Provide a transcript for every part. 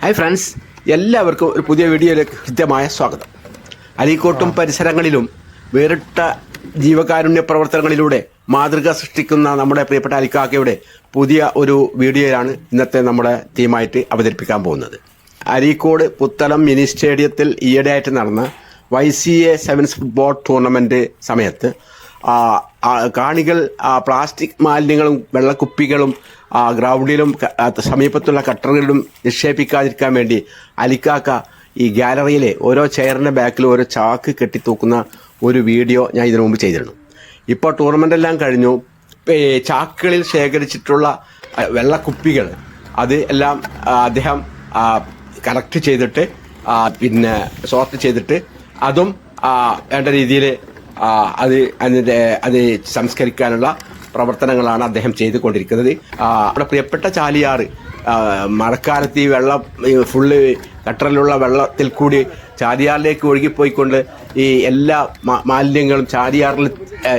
Hi friends എല്ലാവർക്കും ഒരു പുതിയ വീഡിയോയിലേക്ക് കൃത്യമായ സ്വാഗതം. അരീക്കോട്ടും പരിസരങ്ങളിലും വേറിട്ട ജീവകാരുണ്യ പ്രവർത്തനങ്ങളിലൂടെ മാതൃക സൃഷ്ടിക്കുന്ന നമ്മുടെ പ്രിയപ്പെട്ട അലിക്കാക്കയുടെ പുതിയ ഒരു വീഡിയോയിലാണ് ഇന്നത്തെ നമ്മുടെ തീമായിട്ട് അവതരിപ്പിക്കാൻ പോകുന്നത്. അരീക്കോട് പുത്തലം മിനി സ്റ്റേഡിയത്തിൽ ഈയിടെയായിട്ട് നടന്ന Y C A sevens football tournament സമയത്ത് കാണികൾ പ്ലാസ്റ്റിക് മാലിന്യങ്ങളും വെള്ളക്കുപ്പികളും ഗ്രൗണ്ടിലും സമീപത്തുള്ള കട്ടറുകളിലും നിക്ഷേപിക്കാതിരിക്കാൻ വേണ്ടി അലിക്കാക്ക ഈ ഗാലറിയിലെ ഓരോ ചെയറിന്റെ ബാക്കിൽ ഓരോ ചാക്ക് കെട്ടിത്തൂക്കുന്ന ഒരു വീഡിയോ ഞാൻ ഇതിനു മുമ്പ് ചെയ്തിരുന്നു. ഇപ്പോൾ ടൂർണമെന്റ് എല്ലാം കഴിഞ്ഞു. ചാക്കുകളിൽ ശേഖരിച്ചിട്ടുള്ള വെള്ളക്കുപ്പികൾ അത് എല്ലാം അദ്ദേഹം കളക്ട് ചെയ്തിട്ട് പിന്നെ സോർട്ട് ചെയ്തിട്ട് അതും വേണ്ട രീതിയിൽ അത് അതിന്റെ അത് സംസ്കരിക്കാനുള്ള പ്രവർത്തനങ്ങളാണ് അദ്ദേഹം ചെയ്തുകൊണ്ടിരിക്കുന്നത്. അവിടെ പ്രിയപ്പെട്ട ചാലിയാറ് മഴക്കാലത്ത് ഈ വെള്ളം ഫുള്ള് കട്ടറിലുള്ള വെള്ളത്തിൽ കൂടി ചാലിയാറിലേക്ക് ഒഴുകിപ്പോയിക്കൊണ്ട് ഈ എല്ലാ മാലിന്യങ്ങളും ചാലിയാറിൽ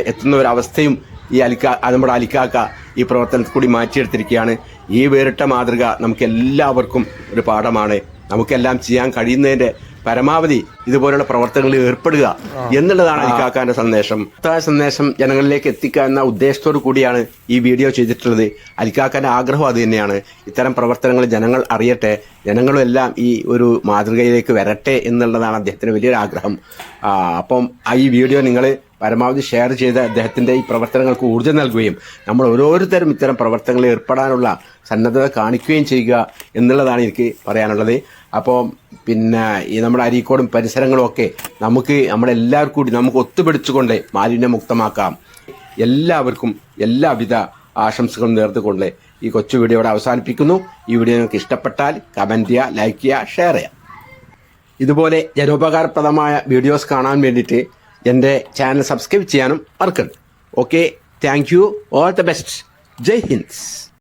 എത്തുന്ന ഒരവസ്ഥയും ഈ അലിക്ക നമ്മുടെ അലിക്കാക്ക ഈ പ്രവർത്തനത്തിൽ കൂടി മാറ്റിയെടുത്തിരിക്കുകയാണ്. ഈ വേറിട്ട മാതൃക നമുക്ക് എല്ലാവർക്കും ഒരു പാഠമാണ്. നമുക്കെല്ലാം ചെയ്യാൻ കഴിയുന്നതിന്റെ പരമാവധി ഇതുപോലുള്ള പ്രവർത്തനങ്ങളിൽ ഏർപ്പെടുക എന്നുള്ളതാണ് അലിക്കാക്കാന്റെ സന്ദേശം. സന്ദേശം ജനങ്ങളിലേക്ക് എത്തിക്കുക എന്ന ഉദ്ദേശത്തോടു കൂടിയാണ് ഈ വീഡിയോ ചെയ്തിട്ടുള്ളത്. അലിക്കാക്കാന്റെ ആഗ്രഹം അത് തന്നെയാണ്. ഇത്തരം പ്രവർത്തനങ്ങൾ ജനങ്ങൾ അറിയട്ടെ ജനങ്ങളും എല്ലാം ഈ ഒരു മാതൃകയിലേക്ക് വരട്ടെ എന്നുള്ളതാണ് അദ്ദേഹത്തിന് വലിയൊരു ആഗ്രഹം. അപ്പം ഈ വീഡിയോ നിങ്ങൾ പരമാവധി ഷെയർ ചെയ്ത് അദ്ദേഹത്തിന്റെ ഈ പ്രവർത്തനങ്ങൾക്ക് ഊർജം നൽകുകയും നമ്മൾ ഓരോരുത്തരും ഇത്തരം പ്രവർത്തനങ്ങളിൽ ഏർപ്പെടാനുള്ള സന്നദ്ധത കാണിക്കുകയും ചെയ്യുക എന്നുള്ളതാണ് എനിക്ക് പറയാനുള്ളത്. അപ്പോൾ പിന്നെ ഈ നമ്മുടെ അരീക്കോടും പരിസരങ്ങളും ഒക്കെ നമുക്ക് നമ്മളെല്ലാവർക്കും കൂടി നമുക്ക് ഒത്തുപിടിച്ചുകൊണ്ട് മാലിന്യമുക്തമാക്കാം എല്ലാവർക്കും എല്ലാവിധ ആശംസകളും നേർന്നുകൊണ്ട് ഈ കൊച്ചു വീഡിയോ ഇവിടെ അവസാനിപ്പിക്കുന്നു. ഈ വീഡിയോ നിങ്ങൾക്ക് ഇഷ്ടപ്പെട്ടാൽ കമന്റ് ചെയ്യുക ലൈക്ക് ചെയ്യുക ഷെയർ ചെയ്യുക. ഇതുപോലെ ജനോപകാരപ്രദമായ വീഡിയോസ് കാണാൻ വേണ്ടിയിട്ട് എന്റെ ചാനൽ സബ്സ്ക്രൈബ് ചെയ്യാനും മറക്കരുത്. Okay thank you all the best Jai Hind